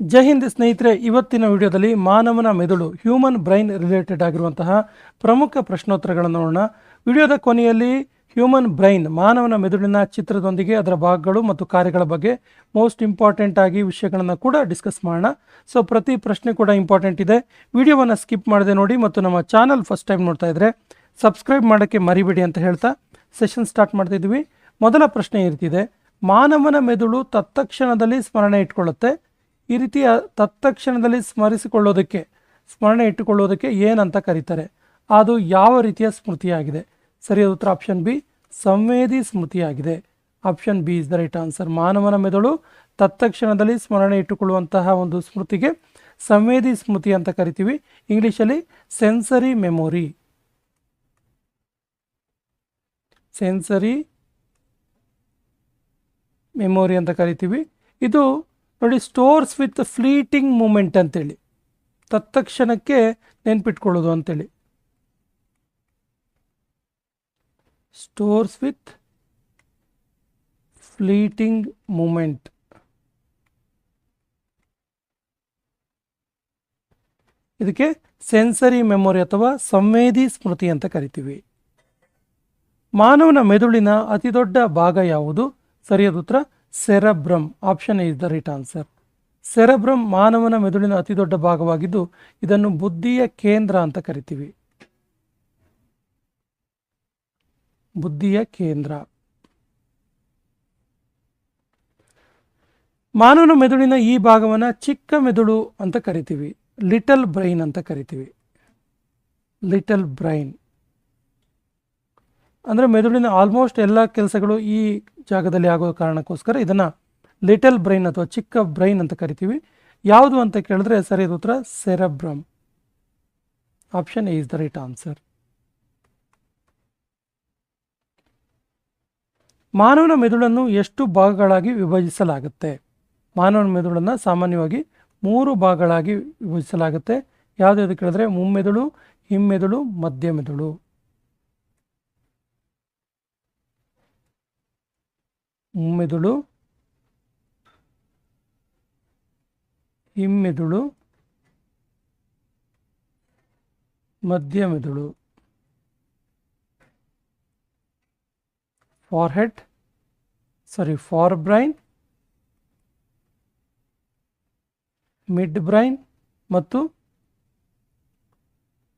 ಜೈ ಹಿಂದ್ ಸ್ನೇಹಿತರೆ, ಇವತ್ತಿನ ವಿಡಿಯೋದಲ್ಲಿ ಮಾನವನ ಮೆದುಳು ಹ್ಯೂಮನ್ ಬ್ರೈನ್ ರಿಲೇಟೆಡ್ ಆಗಿರುವಂತಹ ಪ್ರಮುಖ ಪ್ರಶ್ನೋತ್ತರಗಳನ್ನು ನೋಡೋಣ. ವಿಡಿಯೋದ ಕೊನೆಯಲ್ಲಿ ಹ್ಯೂಮನ್ ಬ್ರೈನ್ ಮಾನವನ ಮೆದುಳಿನ ಚಿತ್ರದೊಂದಿಗೆ ಅದರ ಭಾಗಗಳು ಮತ್ತು ಕಾರ್ಯಗಳ ಬಗ್ಗೆ ಮೋಸ್ಟ್ ಇಂಪಾರ್ಟೆಂಟ್ ಆಗಿ ವಿಷಯಗಳನ್ನು ಕೂಡ ಡಿಸ್ಕಸ್ ಮಾಡೋಣ. ಸೊ ಪ್ರತಿ ಪ್ರಶ್ನೆ ಕೂಡ ಇಂಪಾರ್ಟೆಂಟ್ ಇದೆ. ವಿಡಿಯೋವನ್ನು ಸ್ಕಿಪ್ ಮಾಡದೆ ನೋಡಿ ಮತ್ತು ನಮ್ಮ ಚಾನಲ್ ಫಸ್ಟ್ ಟೈಮ್ ನೋಡ್ತಾ ಇದ್ದರೆ ಸಬ್ಸ್ಕ್ರೈಬ್ ಮಾಡೋಕ್ಕೆ ಮರಿಬೇಡಿ ಅಂತ ಹೇಳ್ತಾ ಸೆಷನ್ ಸ್ಟಾರ್ಟ್ ಮಾಡ್ತಾ ಇದ್ವಿ ಮೊದಲ ಪ್ರಶ್ನೆ ಇರ್ತಿದೆ, ಮಾನವನ ಮೆದುಳು ತತ್ಕ್ಷಣದಲ್ಲಿ ಸ್ಮರಣೆ ಇಟ್ಕೊಳ್ಳುತ್ತೆ. ಈ ರೀತಿಯ ತತ್ಕ್ಷಣದಲ್ಲಿ ಸ್ಮರಿಸಿಕೊಳ್ಳೋದಕ್ಕೆ, ಸ್ಮರಣೆ ಇಟ್ಟುಕೊಳ್ಳೋದಕ್ಕೆ ಏನಂತ ಕರೀತಾರೆ. ಅದು ಯಾವ ರೀತಿಯ ಸ್ಮೃತಿಯಾಗಿದೆ? ಸರಿಯಾದ ಉತ್ತರ ಆಪ್ಷನ್ ಬಿ ಸಂವೇದಿ ಸ್ಮೃತಿಯಾಗಿದೆ. Option B is the right answer ಮಾನವನ ಮೆದುಳು ತತ್ಕ್ಷಣದಲ್ಲಿ ಸ್ಮರಣೆ ಇಟ್ಟುಕೊಳ್ಳುವಂತಹ ಒಂದು ಸ್ಮೃತಿಗೆ ಸಂವೇದಿ ಸ್ಮೃತಿ ಅಂತ ಕರಿತೀವಿ. ಇಂಗ್ಲೀಷಲ್ಲಿ ಸೆನ್ಸರಿ ಮೆಮೊರಿ ಸೆನ್ಸರಿ ಮೆಮೊರಿ ಅಂತ ಕರಿತೀವಿ. ಇದು ನೋಡಿ ಸ್ಟೋರ್ಸ್ ವಿತ್ ಫ್ಲೀಟಿಂಗ್ ಮೂಮೆಂಟ್ ಅಂತೇಳಿ. ತತ್ಕ್ಷಣಕ್ಕೆ ನೆನ್ಪಿಟ್ಕೊಳ್ಳೋದು ಅಂತೇಳಿ. ಸ್ಟೋರ್ಸ್ ವಿತ್ ಫ್ಲೀಟಿಂಗ್ ಮೂಮೆಂಟ್ ಇದಕ್ಕೆ ಸೆನ್ಸರಿ ಮೆಮೊರಿ ಅಥವಾ ಸಂವೇದಿ ಸ್ಮೃತಿ ಅಂತ ಕರಿತೀವಿ. ಮಾನವನ ಮೆದುಳಿನ ಅತಿದೊಡ್ಡ ಭಾಗ ಯಾವುದು? ಸರಿಯಾದ ಉತ್ತರ cerebrum option is the right answer cerebrum ಮಾನವನ ಮೆದುಳಿನ ಅತಿ ದೊಡ್ಡ ಭಾಗವಾಗಿದ್ದು, ಇದನ್ನು ಬುದ್ಧಿಯ ಕೇಂದ್ರ ಅಂತ ಕರಿತೀವಿ. ಬುದ್ಧಿಯ ಕೇಂದ್ರ. ಮಾನವನ ಮೆದುಳಿನ ಈ ಭಾಗವನ್ನು ಚಿಕ್ಕ ಮೆದುಳು ಅಂತ ಕರಿತೀವಿ. ಲಿಟಲ್ ಬ್ರೈನ್ ಅಂತ ಕರಿತೀವಿ. Little brain. ಅಂದರೆ ಮೆದುಳಿನ ಆಲ್ಮೋಸ್ಟ್ ಎಲ್ಲ ಕೆಲಸಗಳು ಈ ಜಾಗದಲ್ಲಿ ಆಗೋ ಕಾರಣಕ್ಕೋಸ್ಕರ ಇದನ್ನು ಲಿಟಲ್ ಬ್ರೈನ್ ಅಥವಾ ಚಿಕ್ಕ ಬ್ರೈನ್ ಅಂತ ಕರಿತೀವಿ. ಯಾವುದು ಅಂತ ಕೇಳಿದ್ರೆ ಸರಿಯಾದ ಉತ್ತರ cerebrum option A is the right answer ಮಾನವನ ಮೆದುಳನ್ನು ಎಷ್ಟು ಭಾಗಗಳಾಗಿ ವಿಭಜಿಸಲಾಗುತ್ತೆ? ಮಾನವನ ಮೆದುಳನ್ನು ಸಾಮಾನ್ಯವಾಗಿ ಮೂರು ಭಾಗಗಳಾಗಿ ವಿಭಜಿಸಲಾಗುತ್ತೆ. ಯಾವುದು ಕೇಳಿದ್ರೆ ಮುಮ್ಮೆದುಳು, ಹಿಮ್ಮೆದುಳು ಮಧ್ಯ ಮೆದುಳು ಮುಮ್ಮೆದುಳು ಹಿಮ್ಮೆದುಳು ಮಧ್ಯ ಮೆದುಳು forehead sorry forebrain midbrain ಮತ್ತು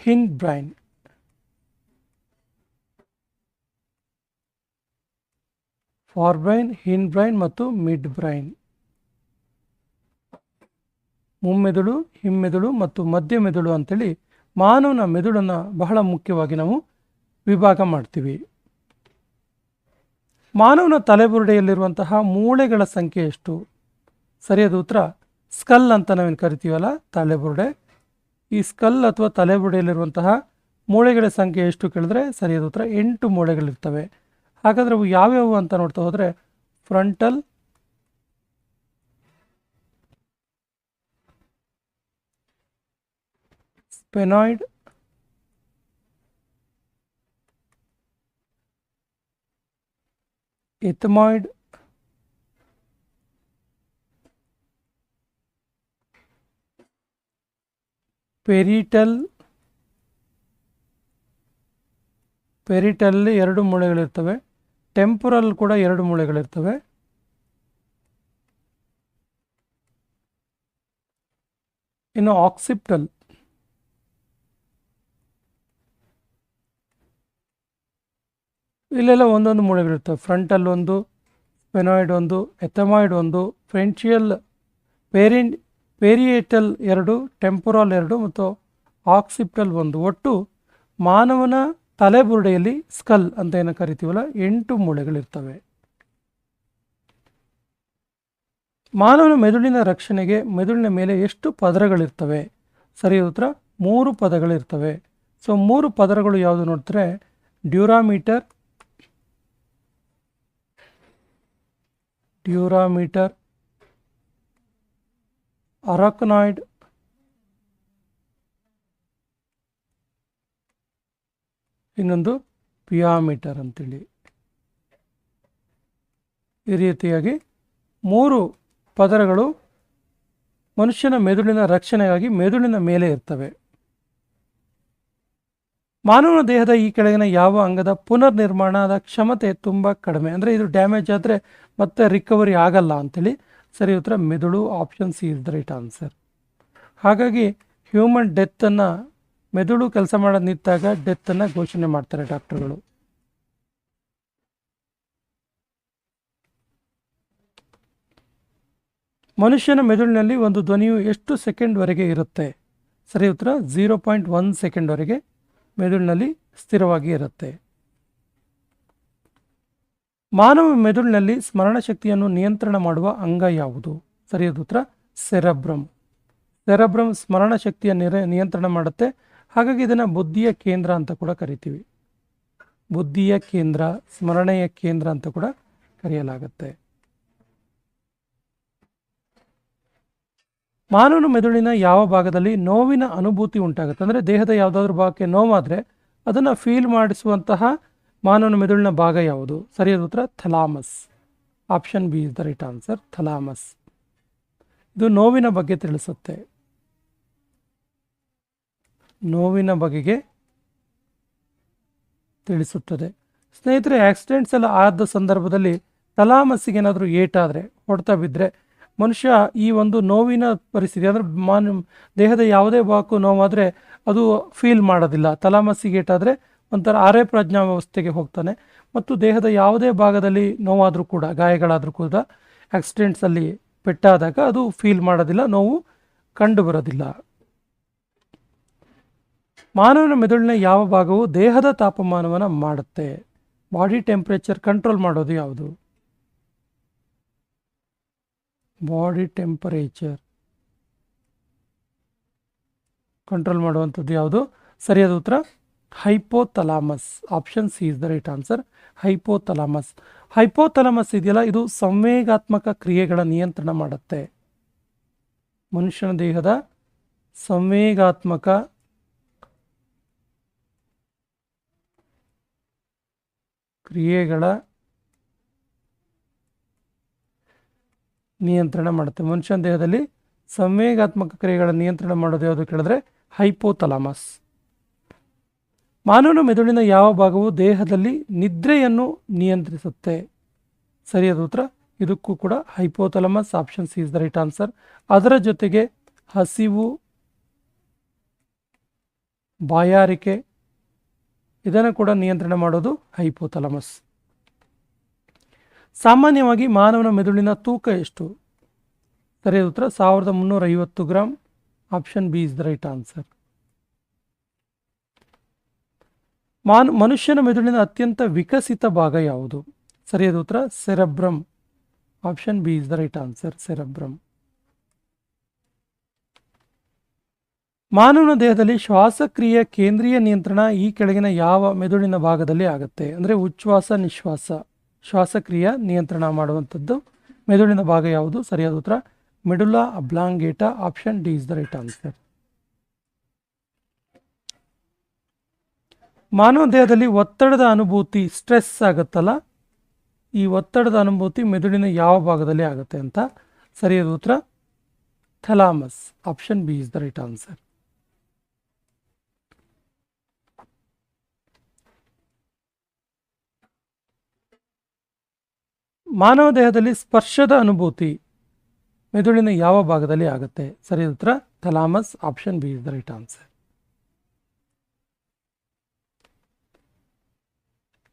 hindbrain for brain ಹಿನ್ brain ಮತ್ತು ಮಿಡ್ ಬ್ರೈನ್ ಮುಮ್ಮೆದುಳು, ಹಿಮ್ಮೆದುಳು ಮತ್ತು ಮಧ್ಯ ಮೆದುಳು ಅಂತೇಳಿ ಮಾನವನ ಮೆದುಳನ್ನು ಬಹಳ ಮುಖ್ಯವಾಗಿ ನಾವು ವಿಭಾಗ ಮಾಡ್ತೀವಿ. ಮಾನವನ ತಲೆಬುರುಡೆಯಲ್ಲಿರುವಂತಹ ಮೂಳೆಗಳ ಸಂಖ್ಯೆ ಎಷ್ಟು? ಸರಿಯಾದ ಉತ್ತರ, ಸ್ಕಲ್ ಅಂತ ನಾವೇನು ಕರಿತೀವಲ್ಲ, ತಲೆಬುರುಡೆ. ಈ ಸ್ಕಲ್ ಅಥವಾ ತಲೆಬುರುಡೆಯಲ್ಲಿರುವಂತಹ ಮೂಳೆಗಳ ಸಂಖ್ಯೆ ಎಷ್ಟು ಕೇಳಿದ್ರೆ ಸರಿಯಾದ ಉತ್ತರ ಎಂಟು ಮೂಳೆಗಳಿರ್ತವೆ. ಹಾಗಾದರೆ ಅವು ಯಾವ್ಯಾವು ಅಂತ ನೋಡ್ತಾ ಹೋದರೆ ಫ್ರಂಟಲ್ ಸ್ಪೆನಾಯ್ಡ್ ಎಥಮಾಯ್ಡ್ ಪೆರಿಟಲ್ ಪೆರಿಟಲ್ಲಿ ಎರಡು ಮೂಳೆಗಳಿರ್ತವೆ. ಟೆಂಪುರಲ್ ಕೂಡ ಎರಡು ಮೂಳೆಗಳಿರ್ತವೆ. ಇನ್ನು ಆಕ್ಸಿಪ್ಟಲ್ ಇಲ್ಲೆಲ್ಲ ಒಂದೊಂದು ಮೂಳೆಗಳಿರ್ತವೆ. ಫ್ರಂಟಲ್ ಒಂದು ಸ್ಪೆನಾಯ್ಡ್ ಒಂದು ಎಥಮಾಯ್ಡ್ ಒಂದು ಫ್ರೆಂಚಿಯಲ್ ಪೇರಿನ್ ಪೇರಿಯೇಟಲ್ ಎರಡು ಟೆಂಪೊರಾಲ್ ಎರಡು ಮತ್ತು ಆಕ್ಸಿಪ್ಟಲ್ ಒಂದು. ಒಟ್ಟು ಮಾನವನ ತಲೆಬುರುಡೆಯಲ್ಲಿ ಸ್ಕಲ್ ಅಂತ ಏನು ಕರಿತೀವಲ್ಲ, ಎಂಟು ಮೂಳೆಗಳಿರ್ತವೆ. ಮಾನವನ ಮೆದುಳಿನ ರಕ್ಷಣೆಗೆ ಮೆದುಳಿನ ಮೇಲೆ ಎಷ್ಟು ಪದರಗಳಿರ್ತವೆ? ಸರಿ ಉತ್ತರ? ಮೂರು ಪದಗಳಿರ್ತವೆ. ಸೊ ಮೂರು ಪದರಗಳು ಯಾವುದು ನೋಡಿದ್ರೆ ಡ್ಯೂರಾಮೀಟರ್ ಡ್ಯೂರಾಮೀಟರ್, ಅರಾಕನಾಯ್ಡ್ ಇನ್ನೊಂದು ಪಿಯಾಮೀಟರ್ ಅಂತೇಳಿ. ಈ ರೀತಿಯಾಗಿ ಮೂರು ಪದರಗಳು ಮನುಷ್ಯನ ಮೆದುಳಿನ ರಕ್ಷಣೆಗಾಗಿ ಮೆದುಳಿನ ಮೇಲೆ ಇರ್ತವೆ. ಮಾನವನ ದೇಹದ ಈ ಕೆಳಗಿನ ಯಾವ ಅಂಗದ ಪುನರ್ ನಿರ್ಮಾಣದ ಕ್ಷಮತೆ ತುಂಬ ಕಡಿಮೆ. ಅಂದರೆ ಇದು ಡ್ಯಾಮೇಜ್ ಆದರೆ ಮತ್ತೆ ರಿಕವರಿ ಆಗಲ್ಲ ಅಂಥೇಳಿ ಸರಿ ಉತ್ತರ ಮೆದುಳು option C is the right answer. ಹಾಗಾಗಿ ಹ್ಯೂಮನ್ ಡೆತ್ತನ್ನು ಮೆದುಳು ಕೆಲಸ ಮಾಡೋದು ನಿಂತಾಗ ಡೆತ್ತನ್ನು ಘೋಷಣೆ ಮಾಡ್ತಾರೆ ಡಾಕ್ಟರ್ಗಳು. ಮನುಷ್ಯನ ಮೆದುಳಿನಲ್ಲಿ ಒಂದು ಧ್ವನಿಯು ಎಷ್ಟು ಸೆಕೆಂಡ್ವರೆಗೆ ಇರುತ್ತೆ? ಸರಿ ಉತ್ತರ ಝೀರೋ ಪಾಯಿಂಟ್ ಒನ್ ಸೆಕೆಂಡ್ವರೆಗೆ ಮೆದುಳಿನಲ್ಲಿ ಸ್ಥಿರವಾಗಿ ಇರುತ್ತೆ. ಮಾನವ ಮೆದುಳಿನಲ್ಲಿ ಸ್ಮರಣ ಶಕ್ತಿಯನ್ನು ನಿಯಂತ್ರಣ ಮಾಡುವ ಅಂಗ ಯಾವುದು? ಸರಿಯಾದ ಉತ್ತರ, ಸೆರಬ್ರಮ್. ಸೆರಬ್ರಮ್ ಸ್ಮರಣ ಶಕ್ತಿಯ ನಿಯಂತ್ರಣ ಮಾಡುತ್ತೆ. ಹಾಗಾಗಿ ಇದನ್ನು ಬುದ್ಧಿಯ ಕೇಂದ್ರ ಅಂತ ಕೂಡ ಕರಿತೀವಿ. ಬುದ್ಧಿಯ ಕೇಂದ್ರ, ಸ್ಮರಣೆಯ ಕೇಂದ್ರ ಅಂತ ಕೂಡ ಕರೆಯಲಾಗುತ್ತೆ. ಮಾನವನ ಮೆದುಳಿನ ಯಾವ ಭಾಗದಲ್ಲಿ ನೋವಿನ ಅನುಭೂತಿ ಉಂಟಾಗುತ್ತೆ? ಅಂದರೆ ದೇಹದ ಯಾವುದಾದ್ರೂ ಭಾಗಕ್ಕೆ ನೋವಾದರೆ ಅದನ್ನು ಫೀಲ್ ಮಾಡಿಸುವಂತಹ ಮಾನವನ ಮೆದುಳಿನ ಭಾಗ ಯಾವುದು? ಸರಿಯಾದ ಉತ್ತರ, thalamus. Option B is the right answer thalamus. ಇದು ನೋವಿನ ಬಗ್ಗೆ ತಿಳಿಸುತ್ತೆ. ನೋವಿನ ಬಗೆಗೆ ತಿಳಿಸುತ್ತದೆ. ಸ್ನೇಹಿತರೆ ಆಕ್ಸಿಡೆಂಟ್ಸ್ ಎಲ್ಲ ಆದ ಸಂದರ್ಭದಲ್ಲಿ ತಲಾಮಸ್ಸಿಗೆ ಏನಾದರೂ ಏಟಾದರೆ, ಹೊಡೆತ ಬಿದ್ದರೆ ಮನುಷ್ಯ ಈ ಒಂದು ನೋವಿನ ಪರಿಸ್ಥಿತಿ, ಅಂದರೆ ಮಾನ, ದೇಹದ ಯಾವುದೇ ಭಾಗಕ್ಕೂ ನೋವಾದರೆ ಅದು ಫೀಲ್ ಮಾಡೋದಿಲ್ಲ. ತಲಾಮಸ್ಸಿಗೆ ಏಟಾದರೆ ಒಂಥರ ಪ್ರಜ್ಞಾ ವ್ಯವಸ್ಥೆಗೆ ಹೋಗ್ತಾನೆ. ಮತ್ತು ದೇಹದ ಯಾವುದೇ ಭಾಗದಲ್ಲಿ ನೋವಾದರೂ ಕೂಡ, ಗಾಯಗಳಾದರೂ ಕೂಡ ಆಕ್ಸಿಡೆಂಟ್ಸಲ್ಲಿ ಪೆಟ್ಟಾದಾಗ ಅದು ಫೀಲ್ ಮಾಡೋದಿಲ್ಲ, ನೋವು ಕಂಡು ಬರೋದಿಲ್ಲ ಮಾನವನ ಮೆದುಳಿನ ಯಾವ ಭಾಗವು ದೇಹದ ತಾಪಮಾನವನ್ನು ಮಾಡುತ್ತೆ? ಬಾಡಿ ಟೆಂಪ್ರೇಚರ್ ಕಂಟ್ರೋಲ್ ಮಾಡೋದು ಯಾವುದು? ಬಾಡಿ ಟೆಂಪರೇಚರ್ ಕಂಟ್ರೋಲ್ ಮಾಡುವಂಥದ್ದು ಯಾವುದು? ಸರಿಯಾದ ಉತ್ತರ hypothalamus option C is the right answer hypothalamus hypothalamus ಇದೆಯಲ್ಲ, ಇದು ಸಂವೇಗಾತ್ಮಕ ಕ್ರಿಯೆಗಳ ನಿಯಂತ್ರಣ ಮಾಡುತ್ತೆ. ಮನುಷ್ಯನ ದೇಹದ ಸಂವೇಗಾತ್ಮಕ ಕ್ರಿಯೆಗಳ ನಿಯಂತ್ರಣ ಮಾಡುತ್ತೆ. ಮನುಷ್ಯನ ದೇಹದಲ್ಲಿ ಸಂವೇಗಾತ್ಮಕ ಕ್ರಿಯೆಗಳ ನಿಯಂತ್ರಣ ಮಾಡೋದು ಯಾವುದು ಕೇಳಿದ್ರೆ ಹೈಪೋಥಲಾಮಸ್. ಮಾನವನ ಮೆದುಳಿನ ಯಾವ ಭಾಗವು ದೇಹದಲ್ಲಿ ನಿದ್ರೆಯನ್ನು ನಿಯಂತ್ರಿಸುತ್ತೆ? ಸರಿಯಾದ ಉತ್ತರ. ಇದಕ್ಕೂ ಕೂಡ hypothalamus option C is the right answer. ಅದರ ಜೊತೆಗೆ ಹಸಿವು, ಬಾಯಾರಿಕೆ ಇದನ್ನು ಕೂಡ ನಿಯಂತ್ರಣ ಮಾಡೋದು ಹೈಪೋಥಲಮಸ್. ಸಾಮಾನ್ಯವಾಗಿ ಮಾನವನ ಮೆದುಳಿನ ತೂಕ ಎಷ್ಟು? ಸರಿಯಾದ ಉತ್ತರ ಸಾವಿರದ ಮುನ್ನೂರ ಐವತ್ತು gram option B is the right answer. ಮಾನ್, ಮನುಷ್ಯನ ಮೆದುಳಿನ ಅತ್ಯಂತ ವಿಕಸಿತ ಭಾಗ ಯಾವುದು? ಸರಿಯಾದ ಉತ್ತರ cerebrum. Option B is the right answer cerebrum. ಮಾನವನ ದೇಹದಲ್ಲಿ ಶ್ವಾಸಕ್ರಿಯೆ ಕೇಂದ್ರೀಯ ನಿಯಂತ್ರಣ ಈ ಕೆಳಗಿನ ಯಾವ ಮೆದುಳಿನ ಭಾಗದಲ್ಲಿ ಆಗುತ್ತೆ? ಅಂದರೆ ಉಚ್ಛ್ವಾಸ, ನಿಶ್ವಾಸ, ಶ್ವಾಸಕ್ರಿಯ ನಿಯಂತ್ರಣ ಮಾಡುವಂಥದ್ದು ಮೆದುಳಿನ ಭಾಗ ಯಾವುದು? ಸರಿಯಾದ ಉತ್ತರ medulla oblongata, option D is the right answer. ಮಾನವ ದೇಹದಲ್ಲಿ ಒತ್ತಡದ ಅನುಭೂತಿ ಸ್ಟ್ರೆಸ್ ಆಗುತ್ತಲ್ಲ? ಈ ಒತ್ತಡದ ಅನುಭೂತಿ ಮೆದುಳಿನ ಯಾವ ಭಾಗದಲ್ಲಿ ಆಗುತ್ತೆ ಅಂತ? ಸರಿಯಾದ ಉತ್ತರ, thalamus, option B is the right answer. ಮಾನವ ದೇಹದಲ್ಲಿ ಸ್ಪರ್ಶದ ಅನುಭೂತಿ ಮೆದುಳಿನ ಯಾವ ಭಾಗದಲ್ಲಿ ಆಗುತ್ತೆ? ಸರಿಯಾದ ಉತ್ತರ thalamus, option B is the right answer.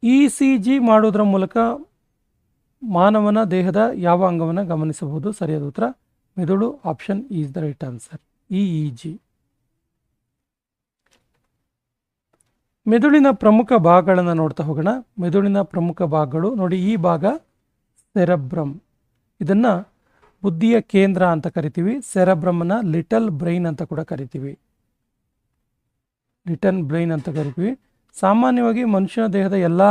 E C G ಮಾಡೋದ್ರ ಮೂಲಕ ಮಾನವನ ದೇಹದ ಯಾವ ಅಂಗವನ್ನು ಗಮನಿಸಬಹುದು? ಸರಿಯಾದ ಉತ್ತರ ಮೆದುಳು, option is the right answer. E G. ಮೆದುಳಿನ ಪ್ರಮುಖ ಭಾಗಗಳನ್ನು ನೋಡ್ತಾ ಹೋಗೋಣ. ಮೆದುಳಿನ ಪ್ರಮುಖ ಭಾಗಗಳು ನೋಡಿ, ಈ ಭಾಗ ಸೆರಬ್ರಮ್. ಇದನ್ನು ಬುದ್ಧಿಯ ಕೇಂದ್ರ ಅಂತ ಕರಿತೀವಿ. ಸೆರಬ್ರಮ್ನ ಲಿಟಲ್ ಬ್ರೈನ್ ಅಂತ ಕೂಡ ಕರಿತೀವಿ. ಲಿಟಲ್ ಬ್ರೈನ್ ಅಂತ ಕರಿತೀವಿ. ಸಾಮಾನ್ಯವಾಗಿ ಮನುಷ್ಯನ ದೇಹದ ಎಲ್ಲ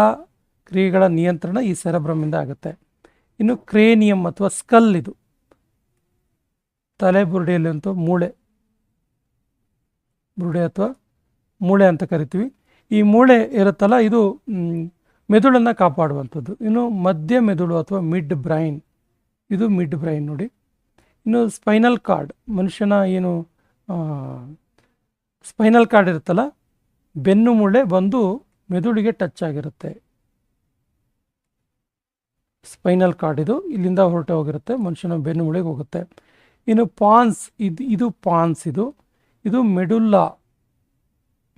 ಕ್ರಿಯೆಗಳ ನಿಯಂತ್ರಣ ಈ ಸೆರಬ್ರಮ್ಮಿಂದ ಆಗುತ್ತೆ. ಇನ್ನು ಕ್ರೇನಿಯಂ ಅಥವಾ ಸ್ಕಲ್ ಇದು. ತಲೆ ಮೂಳೆ. ಬುರುಡೆ ಅಥವಾ ಮೂಳೆ ಅಂತ ಕರಿತೀವಿ. ಈ ಮೂಳೆ ಇರುತ್ತಲ್ಲ, ಇದು ಮೆದುಳನ್ನು ಕಾಪಾಡುವಂಥದ್ದು. ಇನ್ನು ಮಧ್ಯ ಮೆದುಳು ಅಥವಾ ಮಿಡ್ ಬ್ರೈನ್ ಇದು ಮಿಡ್ ಬ್ರೈನ್ ನೋಡಿ. ಇನ್ನು ಸ್ಪೈನಲ್ ಕಾರ್ಡ್ ಮನುಷ್ಯನ ಏನು ಸ್ಪೈನಲ್ ಕಾರ್ಡ್ ಇರುತ್ತಲ್ಲ, ಬೆನ್ನು ಮೂಳೆ ಬಂದು ಮೆದುಳಿಗೆ ಟಚ್ ಆಗಿರುತ್ತೆ. ಸ್ಪೈನಲ್ ಕಾರ್ಡ್ ಇದು, ಇಲ್ಲಿಂದ ಹೊರಟೆ ಹೋಗಿರುತ್ತೆ, ಮನುಷ್ಯನ ಬೆನ್ನು ಮೂಳೆಗೆ ಹೋಗುತ್ತೆ. ಇನ್ನು ಪಾನ್ಸ್, ಇದು ಇದು ಪಾನ್ಸ್ ಇದು. ಇದು ಮೆಡುಲ್ಲಾ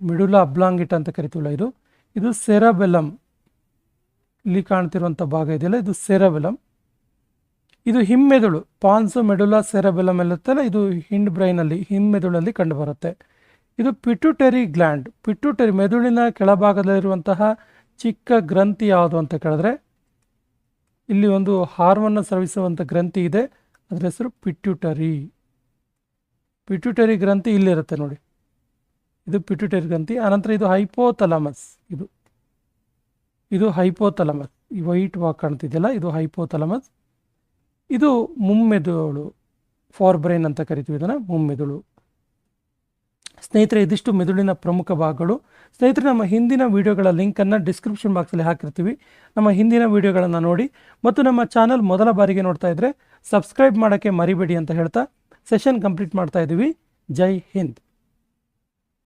ಮೆಡುಲ್ಲಾ ಅಬ್ಲಾಂಗಿಟ್ ಅಂತ ಕರಿತೀವಲ್ಲ ಇದು. ಇದು ಸೆರಬೆಲಮ್ ಇಲ್ಲಿ ಕಾಣ್ತಿರುವಂಥ ಭಾಗ ಇದೆಯಲ್ಲ, ಇದು ಸೆರಬೆಲಮ್ ಇದು ಹಿಮ್ಮೆದುಳು ಪಾನ್ಸು ಮೆಡುಲಾ ಸೆರಬೆಲಮ್ ಎಲ್ಲತ್ತಲ್ಲ ಇದು ಹಿಂಡ್ ಬ್ರೈನಲ್ಲಿ ಹಿಮ್ಮೆದುಳಲ್ಲಿ ಕಂಡುಬರುತ್ತೆ. ಇದು ಪಿಟ್ಯುಟರಿ ಗ್ಲ್ಯಾಂಡ್. ಪಿಟ್ಯುಟರಿ ಮೆದುಳಿನ ಕೆಳಭಾಗದಲ್ಲಿರುವಂತಹ ಚಿಕ್ಕ ಗ್ರಂಥಿ ಯಾವುದು ಅಂತ ಕೇಳಿದ್ರೆ, ಇಲ್ಲಿ ಒಂದು ಹಾರ್ಮೋನ್ನ ಸ್ರವಿಸುವಂಥ ಗ್ರಂಥಿ ಇದೆ, ಅದರ ಹೆಸರು ಪಿಟ್ಯುಟರಿ ಪಿಟ್ಯುಟರಿ ಗ್ರಂಥಿ ಇಲ್ಲಿರುತ್ತೆ ನೋಡಿ. ಇದು ಪಿಟ್ಯುಟರಿ ಗ್ರಂಥಿ, ಆನಂತರ ಇದು ಹೈಪೋಥಲಮಸ್, ಇದು. ಇದು ಹೈಪೋಥಲಮಸ್. ಈ ವೈಟ್ ವಾಕ್ ಕಾಣ್ತಿದೆಯಲ್ಲ, ಇದು ಹೈಪೋಥಲಮಸ್. ಇದು ಮುಮ್ಮೆದುಳು ಫಾರ್ ಬ್ರೈನ್ ಅಂತ ಕರಿತೀವಿ ಇದನ್ನು, ಮುಮ್ಮೆದುಳು. ಸ್ನೇಹಿತರೆ, ಇದಿಷ್ಟು ಮೆದುಳಿನ ಪ್ರಮುಖ ಭಾಗಗಳು. ಸ್ನೇಹಿತರೆ, ನಮ್ಮ ಹಿಂದಿನ ವಿಡಿಯೋಗಳ ಲಿಂಕನ್ನು ಡಿಸ್ಕ್ರಿಪ್ಷನ್ ಬಾಕ್ಸಲ್ಲಿ ಹಾಕಿರ್ತೀವಿ. ನಮ್ಮ ಹಿಂದಿನ ವಿಡಿಯೋಗಳನ್ನು ನೋಡಿ ಮತ್ತು ನಮ್ಮ ಚಾನಲ್ ಮೊದಲ ಬಾರಿಗೆ ನೋಡ್ತಾ ಇದ್ದರೆ ಸಬ್ಸ್ಕ್ರೈಬ್ ಮಾಡೋಕ್ಕೆ ಮರಿಬೇಡಿ ಅಂತ ಹೇಳ್ತಾ ಸೆಷನ್ ಕಂಪ್ಲೀಟ್ ಮಾಡ್ತಾ ಇದ್ದೀವಿ ಜೈ ಹಿಂದ್.